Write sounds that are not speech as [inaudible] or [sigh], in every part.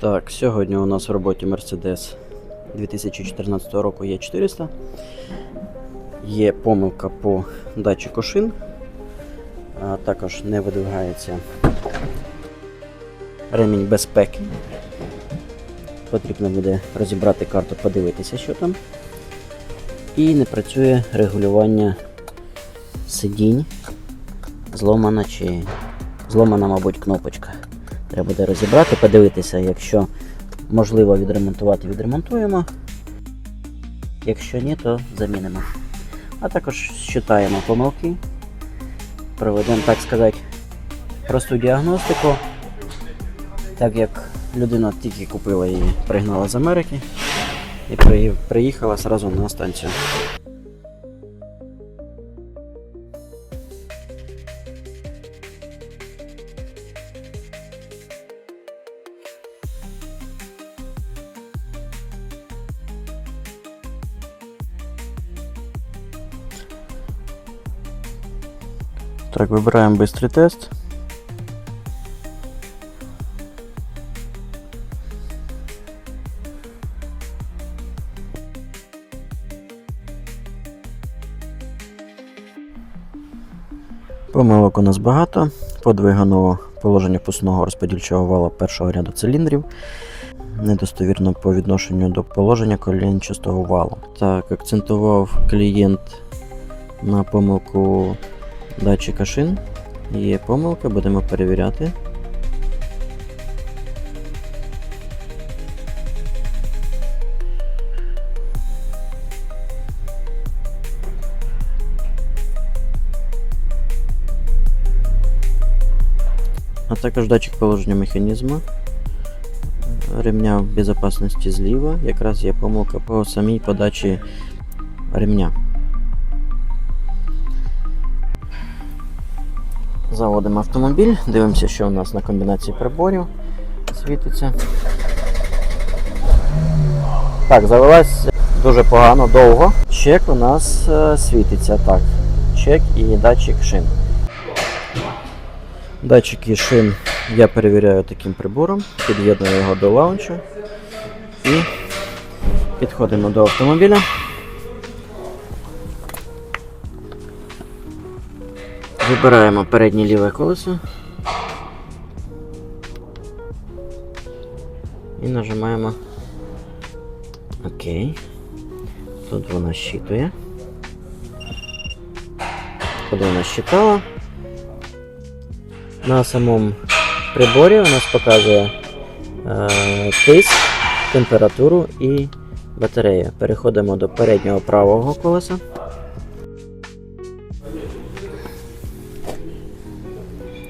Так, сьогодні у нас в роботі Mercedes 2014 року є 400. Є помилка по датчику шин, а також не видвигається ремінь безпеки. Потрібно буде розібрати карту, подивитися, що там. І не працює регулювання сидінь. Зломана чи зломана, мабуть, кнопочка. Треба буде розібрати, подивитися, якщо можливо відремонтувати, відремонтуємо. Якщо ні, то замінимо. А також считаємо помилки. Проведемо, так сказати, просту діагностику. Так як людина тільки купила її, пригнала з Америки і приїхала одразу на станцію. Так, вибираємо быстрый тест. Помилок у нас багато. Подвигано положення пусного розподільчого вала першого ряду циліндрів. Недостовірно по відношенню до положення колінчастого валу. Так, акцентував клієнт на помилку датчика шин. Є помилка, будемо перевіряти. А також датчик положення механізму. Ремня в безпечності зліва. Якраз є помилка по самій подачі ремня. Заводимо автомобіль, дивимося, що у нас на комбінації приборів світиться. Так, завелась дуже погано, довго. Чек у нас е, світиться. Так. Чек і датчик шин. Датчики шин я перевіряю таким прибором, під'єдную його до лаунча і підходимо до автомобіля. Вибираємо переднє ліве колесо. І нажимаємо ОК. Тут вона щитує. Коли вона щитала, на самому приборі у нас показує е, тиск, температуру і батарею. Переходимо до переднього правого колеса.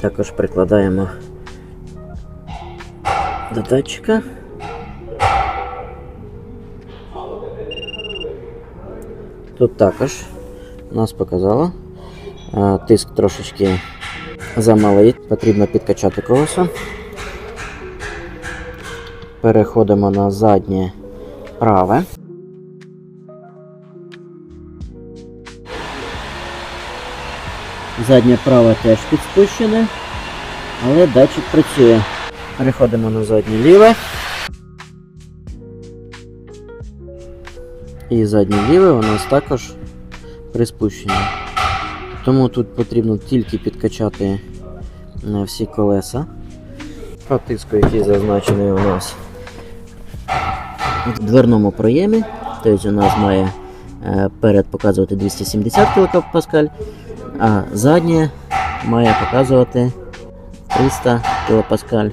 Також прикладаємо до датчика. Тут також нас показало. Тиск трошечки замалий, потрібно підкачати колесо. Переходимо на заднє праве. Заднє праве теж підспущене, але датчик працює. Переходимо на заднє ліве. І заднє ліве у нас також приспущені. Тому тут потрібно тільки підкачати всі колеса. По тиску, який зазначений у нас в дверному проємі. Тобто у нас має е, перед показувати 270 кПа, а заднє має показувати 300 кПа.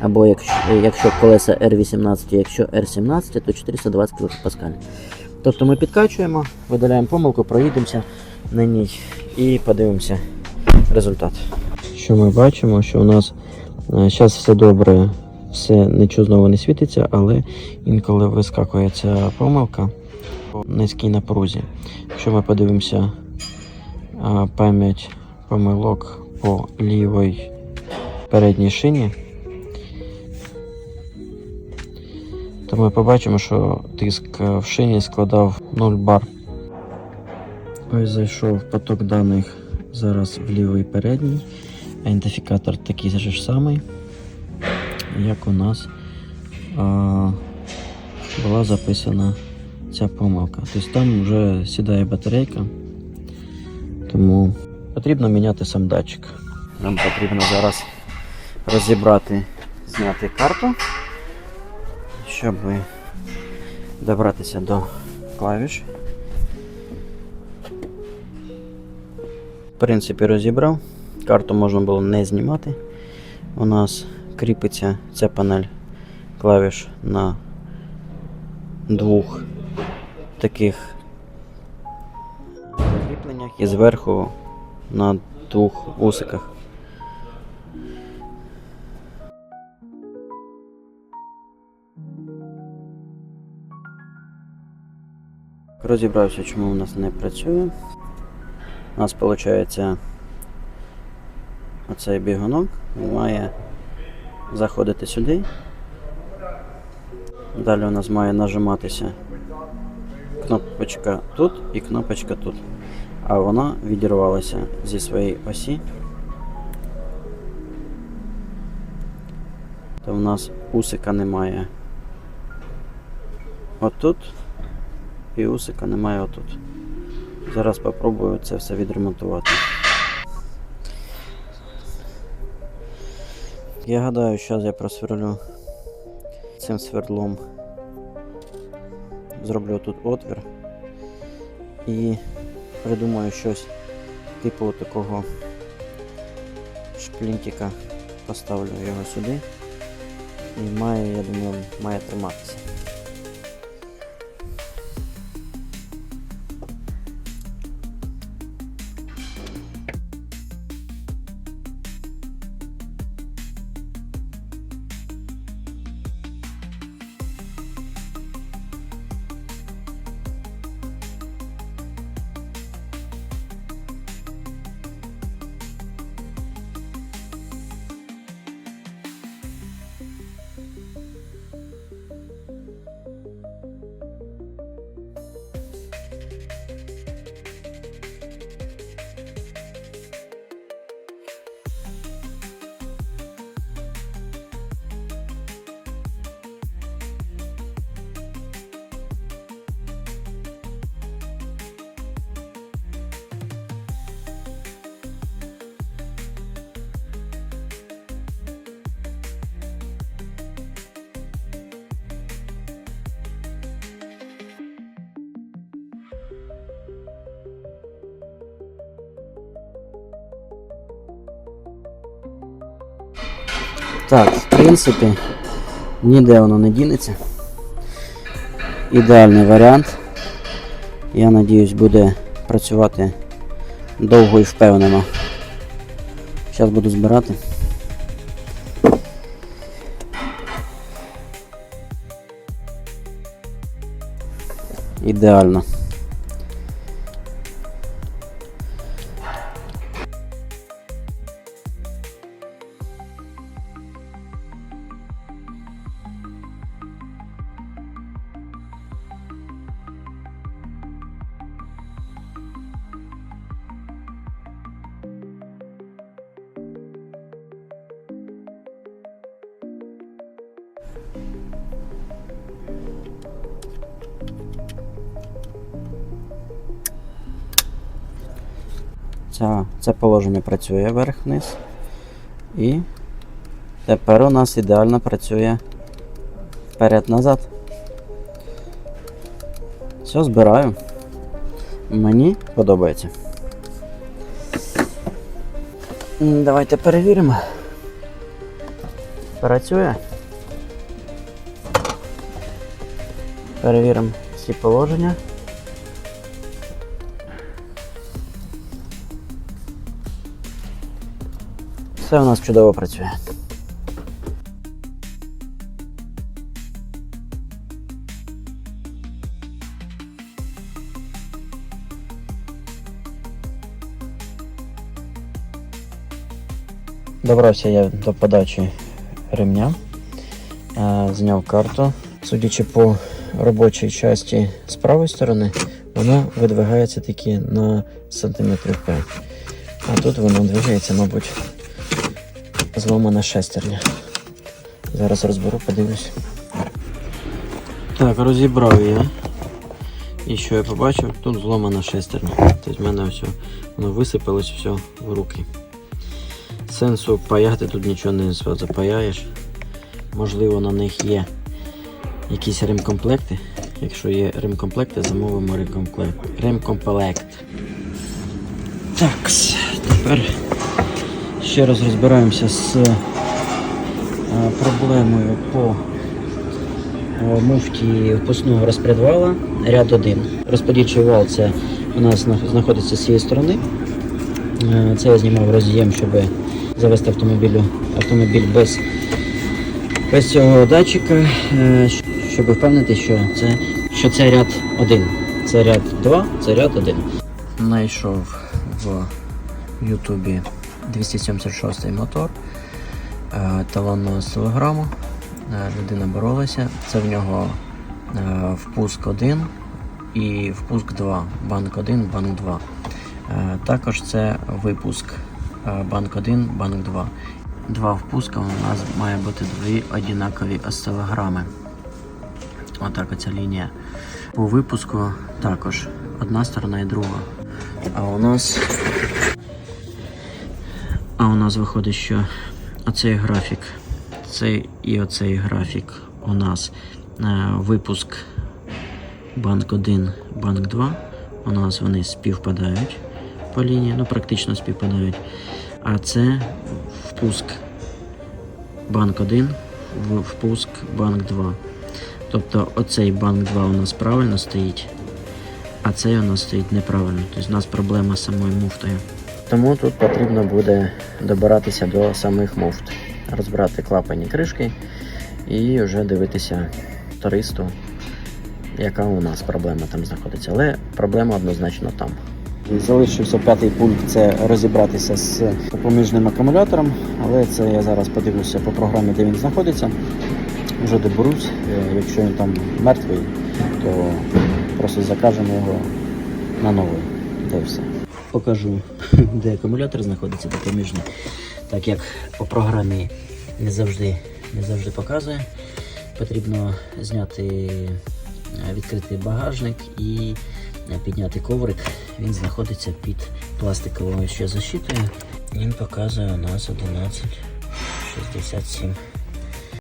Або якщо, якщо колеса R18, якщо R17, то 420 кПа. Тобто ми підкачуємо, видаляємо помилку, проїдемося на ній і подивимося результат. Що ми бачимо, що у нас зараз все добре, все нічого знову не світиться, але інколи вискакує ця помилка по низькій напрузі. Якщо ми подивимося пам'ять помилок по лівій передній шині, то ми побачимо, що тиск е, в шині складав 0 бар. Ось зайшов поток даних зараз в лівий передній. Ідентифікатор такий же самий, як у нас а, була записана ця помилка. Тобто там вже сідає батарейка, тому потрібно міняти сам датчик. Нам потрібно зараз розібрати, зняти карту, щоб добратися до клавіш. В принципі, розібрав. Карту можна було не знімати. У нас кріпиться ця панель клавіш на двох таких кріпленнях і зверху на двох усиках. Розібрався, чому у нас не працює. У нас виходить оцей бігунок має заходити сюди. Далі у нас має нажиматися кнопочка тут і кнопочка тут. А вона відірвалася зі своєї осі. То в нас усика немає отут. І усика немає отут. Зараз спробую це все відремонтувати. Я гадаю, зараз я просверлю цим свердлом. Зроблю тут отвір і придумаю щось типу такого шплінтика. Поставлю його сюди і має, я думаю, має триматися. Так, в принципі, ніде воно не дінеться. Ідеальний варіант. Я надіюсь, буде працювати довго і впевнено. Зараз буду збирати. Ідеально. Ця, це положення працює вверх-вниз. І тепер у нас ідеально працює вперед-назад. Все, збираю. Мені подобається. Давайте перевіримо. Працює. Перевіримо всі положення. Все у нас чудово працює. Добрався я до подачі ремня, е, зняв карту. Судячи по робочій часті з правої сторони, вона видвигається тільки на сантиметрів 5. А тут воно двигається, мабуть, зломана шестерня. Зараз розберу, подивлюсь. Так, розібрав я. І що я побачив? Тут зломана шестерня. Тобто в мене все, воно висипалось все в руки. Сенсу паяти тут нічого не запаяєш. Можливо, на них є якісь ремкомплекти. Якщо є ремкомплекти, замовимо ремкомплект. Ремкомплект. Так, тепер ще раз розбираємося з е, проблемою по е, муфті впускного розпредвала ряд 1. Розподільчий вал це у нас знаходиться з цієї сторони. Е, Це я знімав роз'єм, щоб завести автомобілю, автомобіль без, без цього датчика, щоб впевнити, що це, що це ряд 1. Це ряд 2, це ряд 1. Знайшов в Ютубі 276 мотор е, талонного стилограму. Е, Людина боролася. Це в нього е, впуск 1 і впуск 2. Банк 1, банк 2. Е, Також це випуск банк 1, банк 2. Два впуска у нас має бути дві однакові осцилограми. Отак оця лінія. По випуску також одна сторона і друга. А у нас. А у нас виходить, що оцей графік, цей і оцей графік у нас е, випуск банк 1, банк 2. У нас вони співпадають по лінії, ну практично співпадають. А це впуск банк 1, впуск банк 2. Тобто оцей банк 2 у нас правильно стоїть, а цей у нас стоїть неправильно. Тобто у нас проблема з самою муфтою. Тому тут потрібно буде добиратися до самих муфт, розбирати клапані кришки і вже дивитися туристу, яка у нас проблема там знаходиться. Але проблема однозначно там. Залишився п'ятий пункт це розібратися з допоміжним акумулятором, але це я зараз подивлюся по програмі, де він знаходиться. Вже доберусь. Е, Якщо він там мертвий, то просто закажемо його на новий. Й все. Покажу, [laughs] де акумулятор знаходиться допоміжний, так як по програмі не завжди, не завжди показує. Потрібно зняти, е, відкрити багажник і е, підняти коврик. Він знаходиться під пластиковою ще защитою. Він показує у нас 1167.